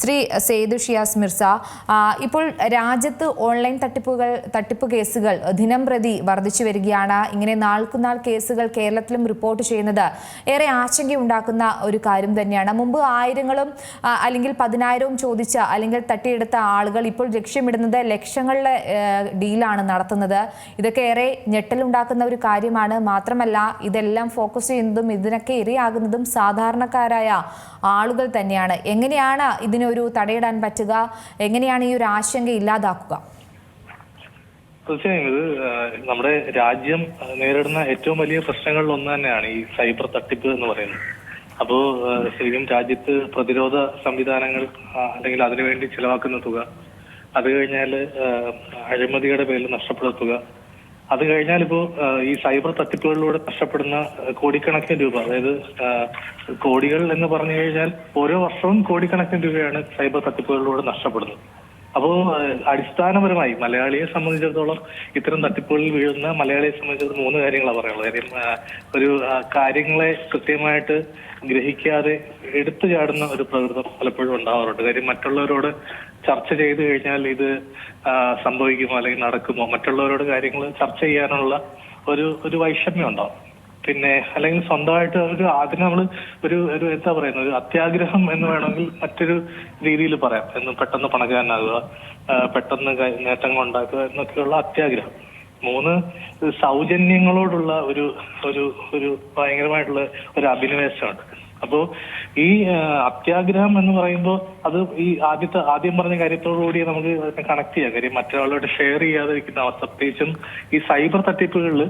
ശ്രീ സെയ്ദു ഷിയാസ് മിർസ. ഇപ്പോൾ രാജ്യത്ത് ഓൺലൈൻ തട്ടിപ്പുകൾ തട്ടിപ്പ് കേസുകൾ ദിനം പ്രതി വർദ്ധിച്ചു വരികയാണ്. ഇങ്ങനെ നാൾക്കുനാൾ കേസുകൾ കേരളത്തിലും റിപ്പോർട്ട് ചെയ്യുന്നത് ഏറെ ആശങ്കയുണ്ടാക്കുന്ന ഒരു കാര്യം തന്നെയാണ്. മുമ്പ് ആയിരങ്ങളും അല്ലെങ്കിൽ പതിനായിരവും ചോദിച്ച അല്ലെങ്കിൽ തട്ടിയെടുത്ത ആളുകൾ ഇപ്പോൾ ലക്ഷ്യമിടുന്നത് ലക്ഷങ്ങളുടെ ഏഹ്, ഡീലാണ് നടത്തുന്നത്. ഇതൊക്കെ ഏറെ ഞെട്ടലുണ്ടാക്കുന്ന ഒരു കാര്യമാണ്. മാത്രമല്ല ഇതെല്ലാം ഫോക്കസ് ചെയ്യുന്നതും ഇതിനൊക്കെ ഇരയാകുന്നതും സാധാരണക്കാരായ ആളുകൾ തന്നെയാണ്. എങ്ങനെയാണ് ഇതിനൊരു തടയിടാൻ പറ്റുക? എങ്ങനെയാണ് ഈ ഒരു ആശങ്ക ഇല്ലാതാക്കുക? തീർച്ചയായും ഇത് നമ്മുടെ രാജ്യം നേരിടുന്ന ഏറ്റവും വലിയ പ്രശ്നങ്ങളിൽ ഒന്ന് തന്നെയാണ് ഈ സൈബർ തട്ടിപ്പ് എന്ന് പറയുന്നത്. അപ്പോ ശരിക്കും രാജ്യത്ത് പ്രതിരോധ സംവിധാനങ്ങൾ അല്ലെങ്കിൽ അതിനുവേണ്ടി ചിലവാക്കുന്ന തുക അത് കഴിഞ്ഞാൽ അഴിമതിയുടെ പേരിൽ നഷ്ടപ്പെടുന്ന തുക അത് കഴിഞ്ഞാൽ ഇപ്പോ ഈ സൈബർ തട്ടിപ്പുകളിലൂടെ നഷ്ടപ്പെടുന്ന കോടിക്കണക്കിന് രൂപ അതായത് കോടികൾ എന്ന് പറഞ്ഞു കഴിഞ്ഞാൽ ഓരോ വർഷവും കോടിക്കണക്കിന് രൂപയാണ് സൈബർ തട്ടിപ്പുകളിലൂടെ നഷ്ടപ്പെടുന്നത്. അപ്പോ അടിസ്ഥാനപരമായി മലയാളിയെ സംബന്ധിച്ചിടത്തോളം ഇത്തരം തട്ടിപ്പുകളിൽ വീഴുന്ന മലയാളിയെ സംബന്ധിച്ചിടത്തോളം മൂന്ന് കാര്യങ്ങളാണ് പറയാനുള്ളത്. കാര്യം ഒരു കാര്യങ്ങളെ കൃത്യമായിട്ട് ഗ്രഹിക്കാതെ എടുത്തു ചാടുന്ന ഒരു പ്രകൃതം പലപ്പോഴും ഉണ്ടാവാറുണ്ട്. കാര്യം മറ്റുള്ളവരോട് ചർച്ച ചെയ്തു കഴിഞ്ഞാൽ ഇത് സംഭവിക്കുമോ അല്ലെങ്കിൽ നടക്കുമോ? മറ്റുള്ളവരോട് കാര്യങ്ങൾ ചർച്ച ചെയ്യാനുള്ള ഒരു ഒരു വൈഷമ്യം ഉണ്ടാവും. പിന്നെ അല്ലെങ്കിൽ സ്വന്തമായിട്ട് ഒരു അതിന് നമ്മൾ ഒരു ഒരു എന്താ പറയുന്നത് ഒരു അത്യാഗ്രഹം എന്ന് വേണമെങ്കിൽ മറ്റൊരു രീതിയിൽ പറയാം. എന്ന് പെട്ടെന്ന് പണക്കാരനാകുക പെട്ടെന്ന് നേട്ടങ്ങൾ ഉണ്ടാക്കുക എന്നൊക്കെയുള്ള അത്യാഗ്രഹം. മൂന്ന് സൗജന്യങ്ങളോടുള്ള ഒരു ഒരു ഒരു ഭയങ്കരമായിട്ടുള്ള ഒരു അഭിനിവേശമുണ്ട് അപ്പോ ഈ അത്യാഗ്രഹം എന്ന് പറയുമ്പോൾ അത് ഈ ആദ്യത്തെ ആദ്യം പറഞ്ഞ കാര്യത്തോടുകൂടി നമുക്ക് കണക്ട് ചെയ്യാം കാര്യം മറ്റൊരാളോട് ഷെയർ ചെയ്യാതിരിക്കുന്ന അവസ്ഥ. പ്രത്യേകിച്ചും ഈ സൈബർ തട്ടിപ്പുകളിൽ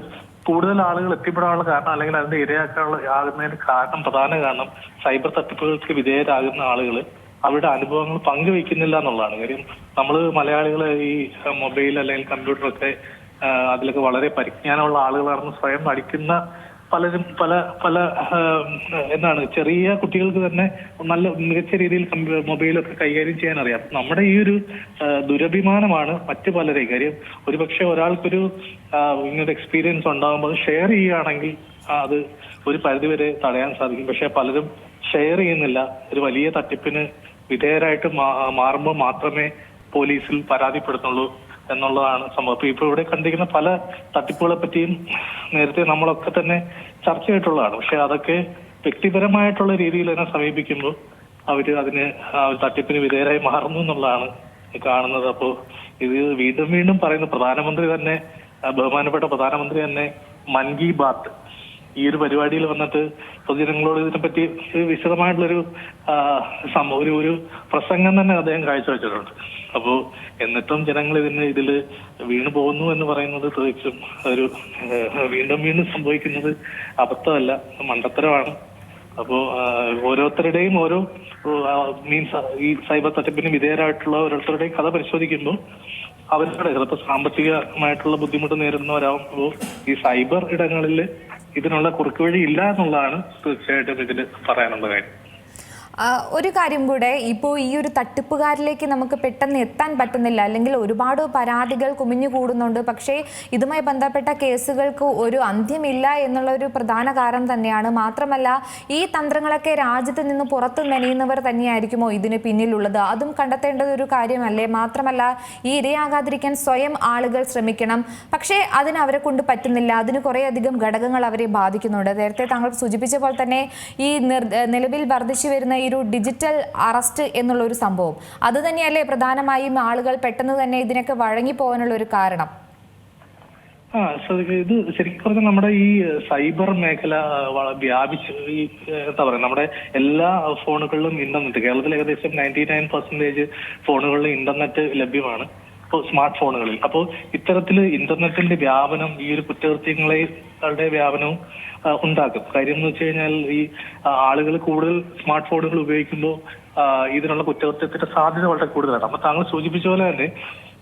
കൂടുതൽ ആളുകൾ എത്തിപ്പെടാനുള്ള കാരണം അല്ലെങ്കിൽ അതിന്റെ ഇരയാക്കാനുള്ള ആകുന്നതിന് കാരണം പ്രധാന കാരണം സൈബർ തട്ടിപ്പുകൾക്ക് വിധേയരാകുന്ന ആളുകൾ അവരുടെ അനുഭവങ്ങൾ പങ്കുവെക്കുന്നില്ല എന്നുള്ളതാണ്. കാര്യം നമ്മൾ മലയാളികൾ ഈ മൊബൈൽ അല്ലെങ്കിൽ കമ്പ്യൂട്ടറൊക്കെ അതിലൊക്കെ വളരെ പരിജ്ഞാനമുള്ള ആളുകളാണെന്ന് സ്വയം നടിക്കുന്ന പലരും പല പല എന്താണ് ചെറിയ കുട്ടികൾക്ക് തന്നെ നല്ല മികച്ച രീതിയിൽ മൊബൈലൊക്കെ കൈകാര്യം ചെയ്യാൻ അറിയാം നമ്മുടെ ഈ ഒരു ദുരഭിമാനമാണ് മറ്റു പലരെയും. കാര്യം ഒരുപക്ഷെ ഒരാൾക്കൊരു ഇങ്ങനൊരു എക്സ്പീരിയൻസ് ഉണ്ടാകുമ്പോൾ ഷെയർ ചെയ്യുകയാണെങ്കിൽ അത് ഒരു പരിധിവരെ തടയാൻ സാധിക്കും. പക്ഷെ പലരും ഷെയർ ചെയ്യുന്നില്ല. ഒരു വലിയ തട്ടിപ്പിന് വിധേയരായിട്ട് മാറുമ്പോൾ മാത്രമേ പോലീസിൽ പരാതിപ്പെടുന്നുള്ളൂ. എന്നുള്ളതാണ് സംഭവം. അപ്പൊ ഇപ്പൊ ഇവിടെ കണ്ടിരിക്കുന്ന പല തട്ടിപ്പുകളെ പറ്റിയും നേരത്തെ നമ്മളൊക്കെ തന്നെ ചർച്ച ചെയ്തിട്ടുള്ളതാണ്. പക്ഷെ അതൊക്കെ വ്യക്തിപരമായിട്ടുള്ള രീതിയിൽ തന്നെ സമീപിക്കുമ്പോൾ അവർ അതിന് തട്ടിപ്പിന് വിധേയരായി മാറുന്നു എന്നുള്ളതാണ് കാണുന്നത്. അപ്പോ ഇത് വീണ്ടും വീണ്ടും പറയുന്ന പ്രധാനമന്ത്രി തന്നെ ബഹുമാനപ്പെട്ട പ്രധാനമന്ത്രി തന്നെ മൻ കി ബാത്ത് ഈ ഒരു പരിപാടിയിൽ വന്നിട്ട് പൊതുജനങ്ങളോട് ഇതിനെപ്പറ്റി വിശദമായിട്ടുള്ളൊരു സംഭവം ഒരു ഒരു പ്രസംഗം തന്നെ അദ്ദേഹം കാഴ്ചവെച്ചിട്ടുണ്ട്. അപ്പോ എന്നിട്ടും ജനങ്ങൾ ഇതിന് ഇതിൽ വീണു പോകുന്നു എന്ന് പറയുന്നത് തീർച്ചയായും ഒരു വീണ്ടും വീണ്ടും സംഭവിക്കുന്നത് അബദ്ധമല്ല മണ്ടത്തരമാണ്. അപ്പോ ആ, ഓരോരുത്തരുടെയും ഓരോ മീൻസ് ഈ സൈബർ തട്ടിപ്പിന് വിധേയരായിട്ടുള്ള ഓരോരുത്തരുടെയും കഥ പരിശോധിക്കുമ്പോൾ അവരുടെ ചിലപ്പോൾ സാമ്പത്തികമായിട്ടുള്ള ബുദ്ധിമുട്ട് നേരിടുന്നവരാകുമ്പോൾ ഈ സൈബർ ഇടങ്ങളിൽ ഇതിനുള്ള കുറുക്കുവഴി ഇല്ല എന്നുള്ളതാണ് തീർച്ചയായിട്ടും ഇതിൽ പറയാനുള്ള കാര്യം ഒരു കാര്യം കൂടെ ഇപ്പോൾ ഈ ഒരു തട്ടിപ്പുകാരിലേക്ക് നമുക്ക് പെട്ടെന്ന് എത്താൻ പറ്റുന്നില്ല. അല്ലെങ്കിൽ ഒരുപാട് പരാതികൾ കുമിഞ്ഞു കൂടുന്നുണ്ട്. പക്ഷേ ഇതുമായി ബന്ധപ്പെട്ട കേസുകൾക്ക് ഒരു അന്ത്യമില്ല എന്നുള്ള ഒരു പ്രധാന കാരണം തന്നെയാണ്. മാത്രമല്ല ഈ തന്ത്രങ്ങളൊക്കെ രാജ്യത്ത് നിന്ന് പുറത്ത് മെനയുന്നവർ തന്നെയായിരിക്കുമോ ഇതിന് പിന്നിലുള്ളത്? അതും കണ്ടെത്തേണ്ടത് ഒരു കാര്യമല്ലേ? മാത്രമല്ല ഈ ഇരയാകാതിരിക്കാൻ സ്വയം ആളുകൾ ശ്രമിക്കണം. പക്ഷേ അതിന് അവരെ കൊണ്ട് പറ്റുന്നില്ല. അതിന് കുറേയധികം ഘടകങ്ങൾ അവരെ ബാധിക്കുന്നുണ്ട്. നേരത്തെ താങ്കൾ സൂചിപ്പിച്ച പോലെ തന്നെ ഈ നിലവിൽ വർദ്ധിച്ചു വരുന്ന ഈ ഒരു ഡിജിറ്റൽ അറസ്റ്റ് എന്നുള്ള ഒരു സംഭവം. അത് തന്നെയല്ലേ പ്രധാനമായും ആളുകൾ പെട്ടെന്ന് തന്നെ ഇതിനൊക്കെ വഴങ്ങി പോകാനുള്ള ഒരു കാരണം? ആ ഇത് ശരിക്കും പറഞ്ഞാൽ നമ്മുടെ ഈ സൈബർ മേഖല വ്യാപിച്ച് ഈ എന്താ പറയുക നമ്മുടെ എല്ലാ ഫോണുകളിലും ഇന്റർനെറ്റ് കേരളത്തിൽ ഏകദേശം നയന്റി നയൻ പെർസെന്റേജ് ഫോണുകളിലും ഇന്റർനെറ്റ് ലഭ്യമാണ്. ഇപ്പോൾ സ്മാർട്ട് ഫോണുകളിൽ അപ്പോൾ ഇത്തരത്തിൽ ഇന്റർനെറ്റിന്റെ വ്യാപനം ഈ ഒരു കുറ്റകൃത്യങ്ങളുടെ വ്യാപനവും ഉണ്ടാക്കും കാര്യം എന്ന് വെച്ച് കഴിഞ്ഞാൽ ഈ ആളുകൾ കൂടുതൽ സ്മാർട്ട് ഫോണുകൾ ഉപയോഗിക്കുമ്പോൾ ഇതിനുള്ള കുറ്റകൃത്യത്തിന്റെ സാധ്യത വളരെ കൂടുതലാണ്. അപ്പൊ താങ്കൾ സൂചിപ്പിച്ച പോലെ തന്നെ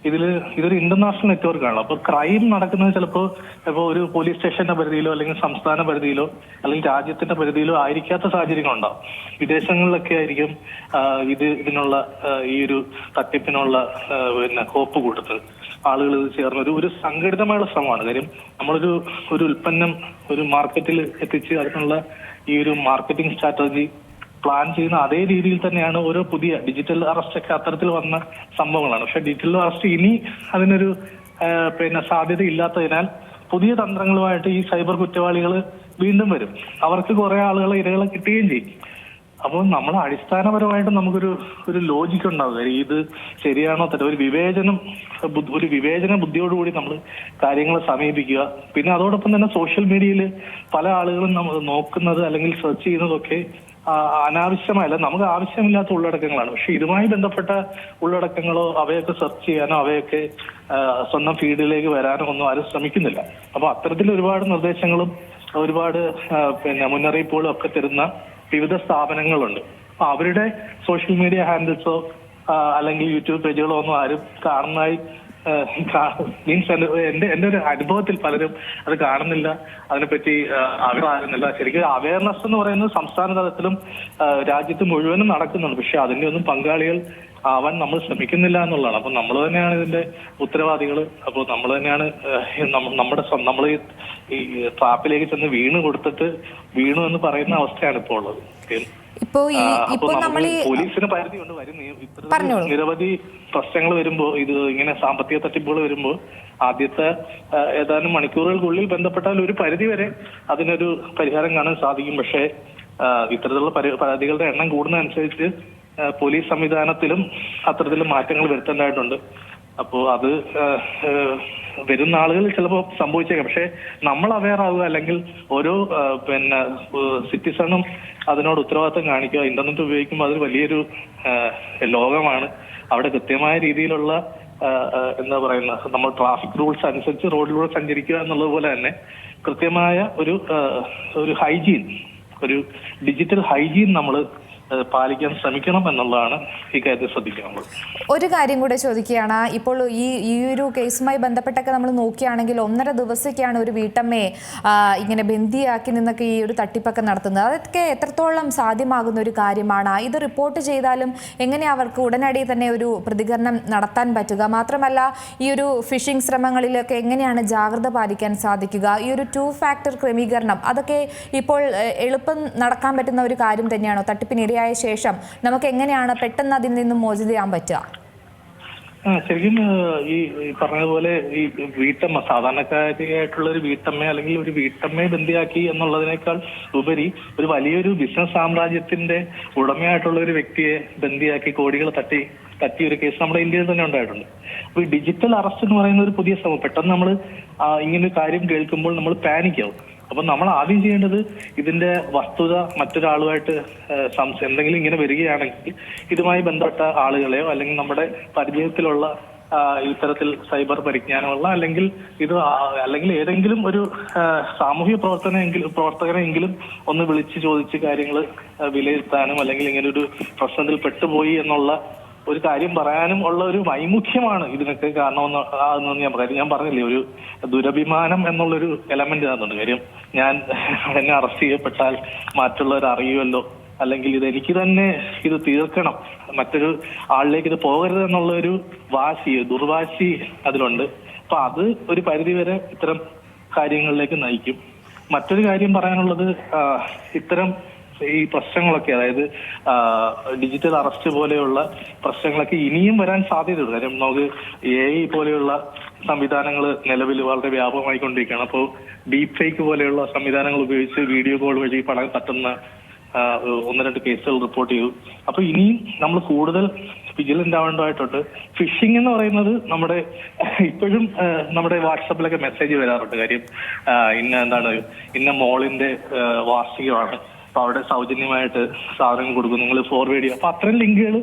ഇതിൽ ഇതൊരു ഇന്റർനാഷണൽ നെറ്റ്വർക്ക് ആണല്ലോ. അപ്പൊ ക്രൈം നടക്കുന്നത് ചിലപ്പോ ഇപ്പോൾ ഒരു പോലീസ് സ്റ്റേഷന്റെ പരിധിയിലോ അല്ലെങ്കിൽ സംസ്ഥാന പരിധിയിലോ അല്ലെങ്കിൽ രാജ്യത്തിന്റെ പരിധിയിലോ ആയിരിക്കാത്ത സാഹചര്യങ്ങൾ ഉണ്ടാവും. വിദേശങ്ങളിലൊക്കെ ആയിരിക്കും ഇത് ഇതിനുള്ള ഈ ഒരു തട്ടിപ്പിനുള്ള പിന്നെ കോപ്പ് കൊടുത്തത് ആളുകൾ ഇത് ചേർന്ന് ഒരു ഒരു സംഘടിതമായുള്ള ശ്രമമാണ്. കാര്യം നമ്മളൊരു ഒരു ഉൽപ്പന്നം ഒരു മാർക്കറ്റിൽ എത്തിച്ച് അതിനുള്ള ഈ ഒരു മാർക്കറ്റിംഗ് സ്ട്രാറ്റജി പ്ലാൻ ചെയ്യുന്ന അതേ രീതിയിൽ തന്നെയാണ് ഓരോ പുതിയ ഡിജിറ്റൽ അറസ്റ്റ് ഒക്കെ അത്തരത്തിൽ വന്ന സംഭവങ്ങളാണ്. പക്ഷെ ഡിജിറ്റൽ അറസ്റ്റ് ഇനി അതിനൊരു പിന്നെ സാധ്യത ഇല്ലാത്തതിനാൽ പുതിയ തന്ത്രങ്ങളുമായിട്ട് ഈ സൈബർ കുറ്റവാളികൾ വീണ്ടും വരും. അവർക്ക് കുറെ ആളുകളെ ഇരകളെ കിട്ടുകയും ചെയ്യും. അപ്പോൾ നമ്മൾ അടിസ്ഥാനപരമായിട്ട് നമുക്കൊരു ഒരു ലോജിക് ഉണ്ടാവുക ഇത് ശരിയാണോ തെറ്റോ? ഒരു വിവേചനം ഒരു വിവേചന ബുദ്ധിയോടുകൂടി നമ്മൾ കാര്യങ്ങളെ സമീപിക്കുക. പിന്നെ അതോടൊപ്പം തന്നെ സോഷ്യൽ മീഡിയയിൽ പല ആളുകളും നമ്മൾ നോക്കുന്നത് അല്ലെങ്കിൽ സെർച്ച് ചെയ്യുന്നതൊക്കെ അനാവശ്യമായല്ല നമുക്ക് ആവശ്യമില്ലാത്ത ഉള്ളടക്കങ്ങളാണ്. പക്ഷെ ഇതുമായി ബന്ധപ്പെട്ട ഉള്ളടക്കങ്ങളോ അവയൊക്കെ സെർച്ച് ചെയ്യാനോ അവയൊക്കെ സ്വന്തം ഫീൽഡിലേക്ക് വരാനോ ഒന്നും ആരും ശ്രമിക്കുന്നില്ല. അപ്പൊ അത്തരത്തിൽ ഒരുപാട് നിർദ്ദേശങ്ങളും ഒരുപാട് പിന്നെ മുന്നറിയിപ്പുകളും ഒക്കെ തരുന്ന വിവിധ സ്ഥാപനങ്ങളുണ്ട്. അവരുടെ സോഷ്യൽ മീഡിയ ഹാൻഡിൽസോ അല്ലെങ്കിൽ യൂട്യൂബ് പേജുകളോ ഒന്നും ആരും കാണുന്നതായി മീൻസ് എന്റെ എന്റെ ഒരു അനുഭവത്തിൽ പലരും അത് കാണുന്നില്ല. അതിനെപ്പറ്റി അവരാകുന്നില്ല ശരിക്കും അവയർനെസ് എന്ന് പറയുന്നത് സംസ്ഥാന തലത്തിലും രാജ്യത്ത് മുഴുവനും നടക്കുന്നുണ്ട്. പക്ഷെ അതിന്റെ ഒന്നും പങ്കാളികൾ ആവാൻ നമ്മൾ ശ്രമിക്കുന്നില്ല എന്നുള്ളതാണ്. അപ്പൊ നമ്മൾ തന്നെയാണ് ഇതിന്റെ ഉത്തരവാദികൾ. അപ്പോൾ നമ്മൾ തന്നെയാണ് നമ്മുടെ നമ്മൾ ഈ ട്രാപ്പിലേക്ക് ചെന്ന് വീണ് കൊടുത്തിട്ട് വീണു എന്ന് പറയുന്ന അവസ്ഥയാണ് ഇപ്പോൾ ഉള്ളത്. ഇപ്പോൾ ഈ നമ്മൾ ഈ പോലീസിന് പരിധിയുണ്ട് വരും നിയ- നിരവധി പ്രശ്നങ്ങൾ വരുമ്പോ ഇത് ഇങ്ങനെ സാമ്പത്തിക തട്ടിപ്പുകൾ വരുമ്പോ ആദ്യത്തെ ഏതാനും മണിക്കൂറുകൾക്കുള്ളിൽ ബന്ധപ്പെട്ടാൽ ഒരു പരിധി വരെ അതിനൊരു പരിഹാരം കാണാൻ സാധിക്കും. പക്ഷേ ഇത്തരത്തിലുള്ള പരാതികളുടെ എണ്ണം കൂടുന്നതനുസരിച്ച് പോലീസ് സംവിധാനത്തിലും അത്തരത്തിലുള്ള മാറ്റങ്ങൾ വരുത്തേണ്ടതായിട്ടുണ്ട്. അപ്പോ അത് വരുന്ന ആളുകളിൽ ചിലപ്പോൾ സംഭവിച്ചേക്കാം. പക്ഷെ നമ്മൾ അവെയർ ആവുക അല്ലെങ്കിൽ ഓരോ പിന്നെ സിറ്റിസണും അതിനോട് ഉത്തരവാദിത്തം കാണിക്കുക ഇന്റർനെറ്റ് ഉപയോഗിക്കുമ്പോൾ അതൊരു വലിയൊരു ലോകമാണ്. അവിടെ കൃത്യമായ രീതിയിലുള്ള എന്താ പറയുന്ന നമ്മൾ ട്രാഫിക് റൂൾസ് അനുസരിച്ച് റോഡിലൂടെ സഞ്ചരിക്കുക എന്നുള്ളത് പോലെ തന്നെ കൃത്യമായ ഒരു ഒരു ഹൈജീൻ ഒരു ഡിജിറ്റൽ ഹൈജീൻ നമ്മൾ പാലിക്കാൻ ശ്രമിക്കണം എന്നുള്ളതാണ് ഈ കാര്യത്തിൽ ശ്രദ്ധിക്കാനുള്ളത്. ഒരു കാര്യം കൂടെ ചോദിക്കുകയാണ്. ഇപ്പോൾ ഈ ഈ ഒരു കേസുമായി ബന്ധപ്പെട്ടൊക്കെ നമ്മൾ നോക്കുകയാണെങ്കിൽ ഒന്നര ദിവസമൊക്കെയാണ് ഒരു വീട്ടമ്മയെ ഇങ്ങനെ ബന്ദിയാക്കി നിന്നൊക്കെ ഈ ഒരു തട്ടിപ്പൊക്കെ നടത്തുന്നത്. അതൊക്കെ എത്രത്തോളം സാധ്യമാകുന്ന ഒരു കാര്യമാണ്? ഇത് റിപ്പോർട്ട് ചെയ്താലും എങ്ങനെ അവർക്ക് ഉടനടി തന്നെ ഒരു പ്രതികരണം നടത്താൻ പറ്റുക? മാത്രമല്ല ഈ ഒരു ഫിഷിംഗ് ശ്രമങ്ങളിലൊക്കെ എങ്ങനെയാണ് ജാഗ്രത പാലിക്കാൻ സാധിക്കുക? ഈ ഒരു ടു ഫാക്ടർ ക്രമീകരണം അതൊക്കെ ഇപ്പോൾ എളുപ്പം നടക്കാൻ പറ്റുന്ന ഒരു കാര്യം തന്നെയാണോ? തട്ടിപ്പിനിരയായ ശേഷം നമുക്ക് എങ്ങനെയാണ് പെട്ടെന്ന് അതിൽ നിന്നും മോചിതയാൻ പറ്റുക? ശരിക്കും ഈ പറഞ്ഞതുപോലെ ഈ വീട്ടമ്മ സാധാരണക്കാരിയായിട്ടുള്ള ഒരു വീട്ടമ്മ അല്ലെങ്കിൽ ഒരു വീട്ടമ്മയെ ബന്ധിയാക്കി എന്നുള്ളതിനേക്കാൾ ഉപരി ഒരു വലിയൊരു ബിസിനസ് സാമ്രാജ്യത്തിന്റെ ഉടമയായിട്ടുള്ള ഒരു വ്യക്തിയെ ബന്ധിയാക്കി കോടികൾ തട്ടി തട്ടിയ ഒരു കേസ് നമ്മുടെ ഇന്ത്യയിൽ തന്നെ ഉണ്ടായിട്ടുണ്ട്. അപ്പൊ ഈ ഡിജിറ്റൽ അറസ്റ്റ് എന്ന് പറയുന്ന ഒരു പുതിയ സംഭവം പെട്ടെന്ന് നമ്മൾ ഇങ്ങനെ ഒരു കാര്യം കേൾക്കുമ്പോൾ നമ്മൾ പാനിക് ആവും അപ്പൊ നമ്മൾ ആദ്യം ചെയ്യേണ്ടത് ഇതിന്റെ വസ്തുത മറ്റൊരാളുമായിട്ട് സംശയം സംശ- എന്തെങ്കിലും ഇങ്ങനെ വരികയാണെങ്കിൽ ഇതുമായി ബന്ധപ്പെട്ട ആളുകളെയോ അല്ലെങ്കിൽ നമ്മുടെ പരിചയത്തിലുള്ള ഇത്തരത്തിൽ സൈബർ പരിജ്ഞാനമുള്ള അല്ലെങ്കിൽ ഇത് അല്ലെങ്കിൽ ഏതെങ്കിലും ഒരു സാമൂഹ്യ പ്രവർത്തന പ്രവർത്തകനെങ്കിലും ഒന്ന് വിളിച്ച് ചോദിച്ച് കാര്യങ്ങൾ വിലയിരുത്താനും അല്ലെങ്കിൽ ഇങ്ങനെ ഒരു പ്രശ്നത്തിൽ പെട്ടുപോയി എന്നുള്ള ഒരു കാര്യം പറയാനും ഉള്ള ഒരു വൈമുഖ്യമാണ് ഇതിനൊക്കെ കാരണമെന്ന് ആകുന്നതെന്ന് ഞാൻ പറയാം ഞാൻ പറഞ്ഞില്ലേ ഒരു ദുരഭിമാനം എന്നുള്ളൊരു എലമെന്റ് അതിനുണ്ട് കാര്യം ഞാൻ എന്നെ അറസ്റ്റ് ചെയ്യപ്പെട്ടാൽ മറ്റുള്ളവർ അറിയുമല്ലോ അല്ലെങ്കിൽ ഇത് എനിക്ക് തന്നെ ഇത് തീർക്കണം. മറ്റൊരു ആളിലേക്ക് ഇത് പോകരുത് എന്നുള്ള ഒരു വാശി ദുർവാശി അതിലുണ്ട്. അപ്പൊ അത് ഒരു പരിധിവരെ ഇത്തരം കാര്യങ്ങളിലേക്ക് നയിക്കും. മറ്റൊരു കാര്യം പറയാനുള്ളത് ഇത്തരം ഈ പ്രശ്നങ്ങളൊക്കെ അതായത് ഡിജിറ്റൽ അറസ്റ്റ് പോലെയുള്ള പ്രശ്നങ്ങളൊക്കെ ഇനിയും വരാൻ സാധ്യതയുണ്ട്. കാര്യം നമുക്ക് എ ഐ പോലെയുള്ള സംവിധാനങ്ങൾ നിലവിൽ വളരെ വ്യാപകമായിക്കൊണ്ടിരിക്കുകയാണ്. അപ്പോൾ ഡീപ് ഫേക്ക് പോലെയുള്ള സംവിധാനങ്ങൾ ഉപയോഗിച്ച് വീഡിയോ കോൾ വഴി പണം തട്ടുന്ന ഒന്ന് രണ്ട് കേസുകൾ റിപ്പോർട്ട് ചെയ്തു. അപ്പൊ ഇനിയും നമ്മൾ കൂടുതൽ വിജിലന്റ് ആവേണ്ടതായിട്ടുണ്ട്. ഫിഷിംഗ് എന്ന് പറയുന്നത് നമ്മുടെ ഇപ്പോഴും നമ്മുടെ വാട്സപ്പിലൊക്കെ മെസ്സേജ് വരാറുണ്ട്. കാര്യം ഇന്ന എന്താണ് ഇന്ന മോളിന്റെ വാർഷികമാണ്. അപ്പൊ അവിടെ സൗജന്യമായിട്ട് സാധനങ്ങൾ കൊടുക്കും. നിങ്ങൾ ഫോർവേഡ് ചെയ്യുക അപ്പൊ അത്തരം ലിങ്കുകൾ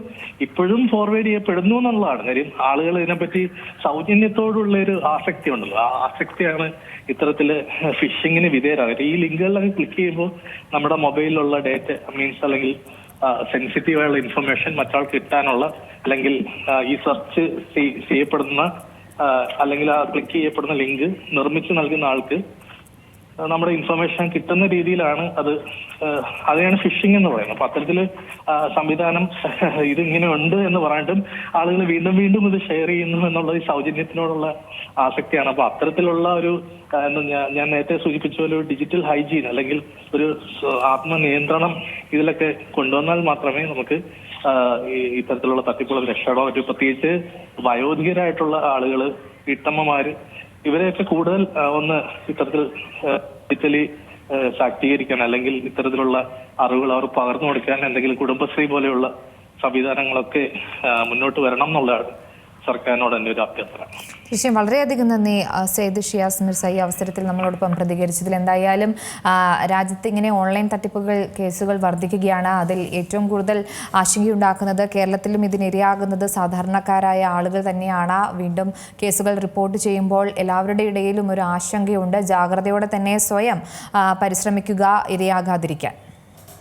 ഇപ്പോഴും ഫോർവേഡ് ചെയ്യപ്പെടുന്നു എന്നുള്ളതാണ്. കാര്യം ആളുകൾ ഇതിനെപ്പറ്റി സൗജന്യത്തോടുള്ള ഒരു ആസക്തി ഉണ്ടല്ലോ. ആ ആസക്തിയാണ് ഇത്തരത്തിൽ ഫിഷിങ്ങിന് വിധേയരാകുന്നത് ഈ ലിങ്കുകളിലൊക്കെ ക്ലിക്ക് ചെയ്യുമ്പോൾ നമ്മുടെ മൊബൈലിലുള്ള ഡേറ്റ മീൻസ് അല്ലെങ്കിൽ സെൻസിറ്റീവ് ആയുള്ള ഇൻഫർമേഷൻ മറ്റാൾക്ക് കിട്ടാനുള്ള അല്ലെങ്കിൽ ഈ സെർച്ച് ചെയ്യപ്പെടുന്ന അല്ലെങ്കിൽ ആ ക്ലിക്ക് ചെയ്യപ്പെടുന്ന ലിങ്ക് നിർമ്മിച്ചു നൽകുന്ന ആൾക്ക് നമ്മുടെ ഇൻഫർമേഷൻ കിട്ടുന്ന രീതിയിലാണ് അത് അതെയാണ് ഫിഷിംഗ് എന്ന് പറയുന്നത്. അപ്പൊ അത്തരത്തിൽ ആ, സംവിധാനം ഇത് ഇങ്ങനെ ഉണ്ട് എന്ന് പറഞ്ഞിട്ടും ആളുകൾ വീണ്ടും വീണ്ടും ഇത് ഷെയർ ചെയ്യുന്നു എന്നുള്ളത് ഈ സൗജന്യത്തിനോടുള്ള ആസക്തിയാണ്. അപ്പൊ അത്തരത്തിലുള്ള ഒരു ഞാൻ- നേരത്തെ സൂചിപ്പിച്ച പോലെ ഒരു ഡിജിറ്റൽ ഹൈജീൻ അല്ലെങ്കിൽ ഒരു ആത്മനിയന്ത്രണം ഇതിലൊക്കെ കൊണ്ടുവന്നാൽ മാത്രമേ നമുക്ക് ഇത്തരത്തിലുള്ള തട്ടിപ്പുകൾ രക്ഷപ്പെടാൻ പറ്റൂ. പ്രത്യേകിച്ച് വയോധികരായിട്ടുള്ള ആളുകൾ വീട്ടമ്മമാര് ഇവരെയൊക്കെ കൂടുതൽ ഒന്ന് ഇത്തരത്തിൽ ഡിജിറ്റലി ശാക്തീകരിക്കാൻ അല്ലെങ്കിൽ ഇത്തരത്തിലുള്ള അറിവുകൾ അവർ പകർന്നു കൊടുക്കാൻ എന്തെങ്കിലും കുടുംബശ്രീ പോലെയുള്ള സംവിധാനങ്ങളൊക്കെ മുന്നോട്ട് വരണം എന്നുള്ളതാണ് സർക്കാരിനോട് എന്റെ ഒരു അഭ്യർത്ഥന. തീർച്ചയായും വളരെയധികം നന്ദി സെയ്ദ് ഷിയാസ് മിർസ ഈ അവസരത്തിൽ നമ്മളോടൊപ്പം പ്രതികരിച്ചതിൽ. എന്തായാലും രാജ്യത്ത് ഇങ്ങനെ ഓൺലൈൻ തട്ടിപ്പുകൾ കേസുകൾ വർദ്ധിക്കുകയാണ്. അതിൽ ഏറ്റവും കൂടുതൽ ആശങ്കയുണ്ടാക്കുന്നത് കേരളത്തിലും ഇതിനിരയാകുന്നത് സാധാരണക്കാരായ ആളുകൾ തന്നെയാണ്. വീണ്ടും കേസുകൾ റിപ്പോർട്ട് ചെയ്യുമ്പോൾ എല്ലാവരുടെ ഇടയിലും ഒരു ആശങ്കയുണ്ട്. ജാഗ്രതയോടെ തന്നെ സ്വയം പരിശ്രമിക്കുക ഇരയാകാതിരിക്കാൻ.